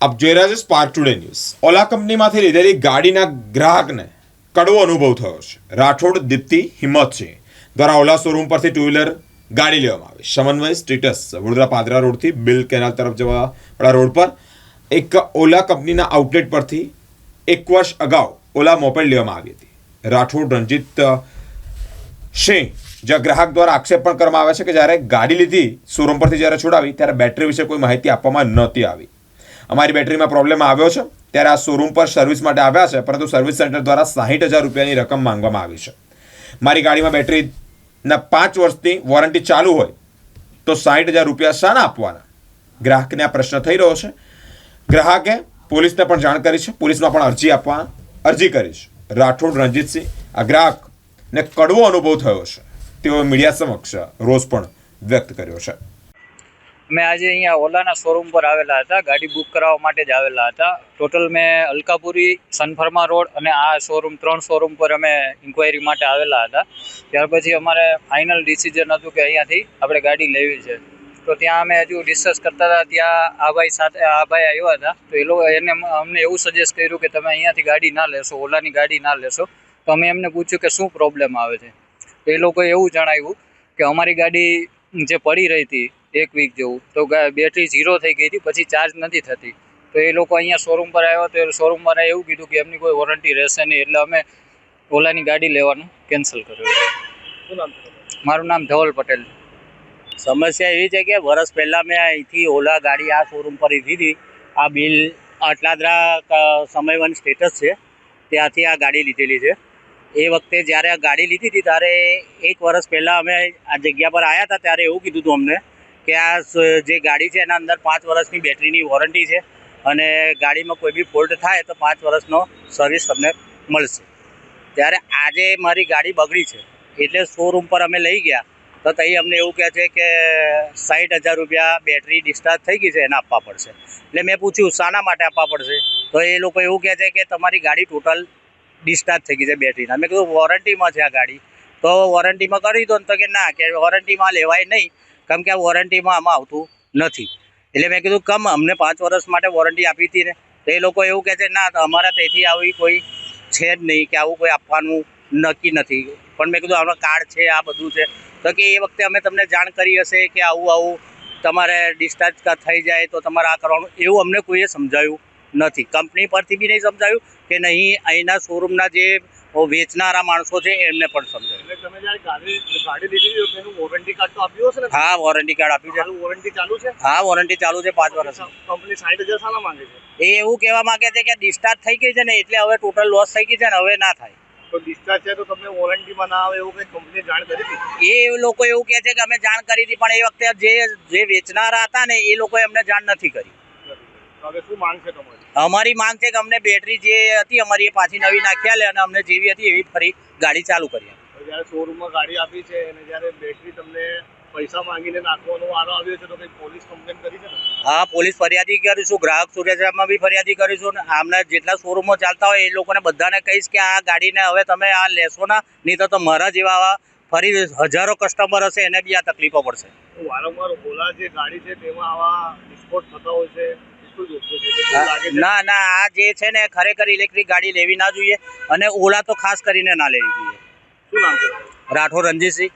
આપ જોઈ રહ્યા છો સ્પાર્ક ટુડે ન્યૂઝ ઓલા કંપનીમાંથી લીધેલી ગાડીના ગ્રાહકને કડવો અનુભવ થયો છે. રાઠોડ દીપ્તિ હિંમતસિંહ દ્વારા ઓલા શોરૂમ પરથી ટુ વ્હીલર ગાડી લેવામાં આવી. સમન્વય સ્ટેટસ, વડોદરા પાદરા રોડથી બિલ કેનાલ તરફ જવાવાળા રોડ પર એક ઓલા કંપનીના આઉટલેટ પરથી એક વર્ષ અગાઉ ઓલા મોપેડ લેવામાં આવી હતી. રાઠોડ રણજીત સિંહ જ્યાં ગ્રાહક દ્વારા આક્ષેપ પણ કરવામાં આવે છે કે જ્યારે ગાડી લીધી શોરૂમ પરથી જ્યારે છોડાવી, ત્યારે બેટરી વિશે કોઈ માહિતી આપવામાં નહોતી આવી. અમારી બેટરીમાં પ્રોબ્લેમ આવ્યો છે. ત્યારે આ શોરૂમ પર સર્વિસ માટે આવ્યા છે. પરંતુ સર્વિસ સેન્ટર દ્વારા સાહીઠ હજાર રૂપિયાની રકમ માંગવામાં આવી છે. મારી ગાડીમાં બેટરીના પાંચ વર્ષની વોરંટી ચાલુ હોય તો સાહીઠ હજાર રૂપિયા શાના આપવાના? ગ્રાહકને આ પ્રશ્ન થઈ રહ્યો છે. ગ્રાહકે પોલીસને પણ જાણ કરી છે. પોલીસમાં પણ અરજી આપવા અરજી કરી છે. રાઠોડ રણજીતસિંહ, આ ગ્રાહકને કડવો અનુભવ થયો છે. તેઓએ મીડિયા સમક્ષ રોષ પણ વ્યક્ત કર્યો છે. અમે આજે અહીંયા ઓલાના શોરૂમ પર આવેલા હતા, ગાડી બુક કરાવવા માટે જ આવેલા હતા. ટોટલ મેં અલકાપુરી, સનફર્મા રોડ અને આ શોરૂમ ત્રણ શોરૂમ પર અમે ઇન્ક્વાયરી માટે આવેલા હતા. ત્યાર પછી અમારે ફાઇનલ ડિસિઝન હતું કે અહીંયાથી આપણે ગાડી લેવી છે. તો ત્યાં અમે હજુ ડિસ્કસ કરતા હતા, ત્યાં આ ભાઈ સાથે, આ ભાઈ આવ્યા હતા. તો એ લોકો એને અમને એવું સજેસ્ટ કર્યું કે તમે અહીંયાથી ગાડી ના લેશો, ઓલાની ગાડી ના લેશો. તો અમે એમને પૂછ્યું કે શું પ્રોબ્લેમ આવે છે? તો એ લોકોએ એવું જણાવ્યું કે અમારી ગાડી જે પડી રહી હતી એક વીક જેવું. તો બેટરી ઝીરો થઈ ગઈ હતી પછી ચાર્જ નથી થતી. તો એ લોકો અહીંયા શોરૂમ પર આવ્યા તો એ શોરૂમ વાળાએ એવું કીધું કે એમની કોઈ વોરંટી રહેશે નહીં એટલે અમે ઓલાની ગાડી લેવાનું કેન્સલ કર્યું. મારું નામ ધવલ પટેલ. સમસ્યા એવી છે કે વર્ષ પહેલાં મેં અહીંથી ઓલા ગાડી આ શોરૂમ પર લીધી આ બિલ આટલાદરા સમયવન સ્ટેટસ છે. ત્યાંથી આ ગાડી લીધેલી છે. એ વખતે જ્યારે આ ગાડી લીધી હતી ત્યારે એક વર્ષ પહેલાં અમે આ જગ્યા પર આવ્યા હતા ત્યારે એવું કીધું હતું અમને કે આ જે ગાડી છે એના અંદર પાંચ વર્ષની બેટરીની વોરંટી છે અને ગાડીમાં કોઈ બી ફોલ્ટ થાય તો પાંચ વર્ષનો સર્વિસ તમને મળશે. ત્યારે આજે મારી ગાડી બગડી છે, એટલે શોરૂમ પર અમે લઈ ગયા, તો તઈ અમને એવું કહે છે કે સાઠ હજાર રૂપિયા બેટરી ડિસ્ચાર્જ થઈ ગઈ છે, એને આપવા પડશે. એટલે મેં પૂછ્યું, શાના માટે આપવા પડશે? તો એ લોકો એવું કહે છે કે તમારી ગાડી ટોટલ ડિસ્ચાર્જ થઈ ગઈ છે બેટરીના મેં કીધું વોરંટીમાં છે આ ગાડી. તો વોરંટીમાં કરી દો ને તો કે ના, કે વોરંટીમાં લેવાય નહીં. કેમ કે આ વોરંટીમાં આમાં આવતું નથી. એટલે મેં કીધું, કમ અમને પાંચ વર્ષ માટે વોરંટી આપી હતી ને? તો એ લોકો એવું કહે છે, ના અમારા તેથી આવી કોઈ છે જ નહીં કે આવું કોઈ આપવાનું નક્કી નથી. પણ મેં કીધું આપણો કાર્ડ છે, આ બધું છે. તો કે એ વખતે અમે તમને જાણ કરી હશે કે આવું આવું તમારે ડિસ્ચાર્જ થઈ જાય તો તમારે આ કરવાનું. એવું અમને કોઈએ સમજાયું નથી. કંપની પરથી બી નહીં સમજાયું કે નહીં અહીંના શોરૂમના જે વેચનારા માણસો છે એમને પણ સમજાયું. એટલે તમે જ્યારે ગાડી ગાડી લીધી હતી એનું વોરંટી કાર્ડ તો આપ્યું હશે ને? હા વોરંટી કાર્ડ આપ્યું છે. ચાલુ વોરંટી ચાલુ છે? હા વોરંટી ચાલુ છે પાંચ વર્ષ. એ એવું કહેવા માંગે છે કે ડિસ્ચાર્જ થઈ ગઈ છે ને એટલે હવે ટોટલ લોસ થઈ ગઈ છે ને હવે ના થાય. તો ડિસ્ચાર્જ છે તો તમને વોરંટીમાં ના આવે એવું કંઈ કંપની જાણ કરી હતી? એ લોકો એવું કહે છે કે અમે જાણ કરી હતી પણ એ વખતે જે જે વેચનારા હતા ને એ લોકોએ અમને જાણ નથી કરી. અમારી માંગ છે કે અમને બેટરી જે હતી અમારી એ પાછી નવી નાખ્યા લે અને અમને જેવી હતી એવી ફરી ગાડી ચાલુ કરી. જ્યારે શોરૂમમાં ગાડી આપી છે અને જ્યારે બેટરી તમને પૈસા માંગીને નાખવાનો વારો આવ્યો છે તો કંઈ પોલીસ કમ્પ્લેન કરી છે હા પોલીસ ફરિયાદી કરીશું ગ્રાહક સુરક્ષામાં બી ફરિયાદી કરીશું ને આમના જેટલા શોરૂમો ચાલતા હોય એ લોકોને બધાને કહીશ કે આ ગાડીને હવે તમે આ લેશો ના નહીં તો મારા જેવા ફરી હજારો કસ્ટમર હશે એને બી આ તકલીફો પડશે. વારંવાર ઓલા જે ગાડી છે તેમાં આવા વિસ્ફોટ થતા હોય છે ના ના આ જે છે ને ખરેખર ઇલેક્ટ્રિક ગાડી લેવી ના જોઈએ અને ઓલા તો ખાસ કરીને ના લેવી જોઈએ. શું નામ છે? રાઠોડ રણજીતસિંહ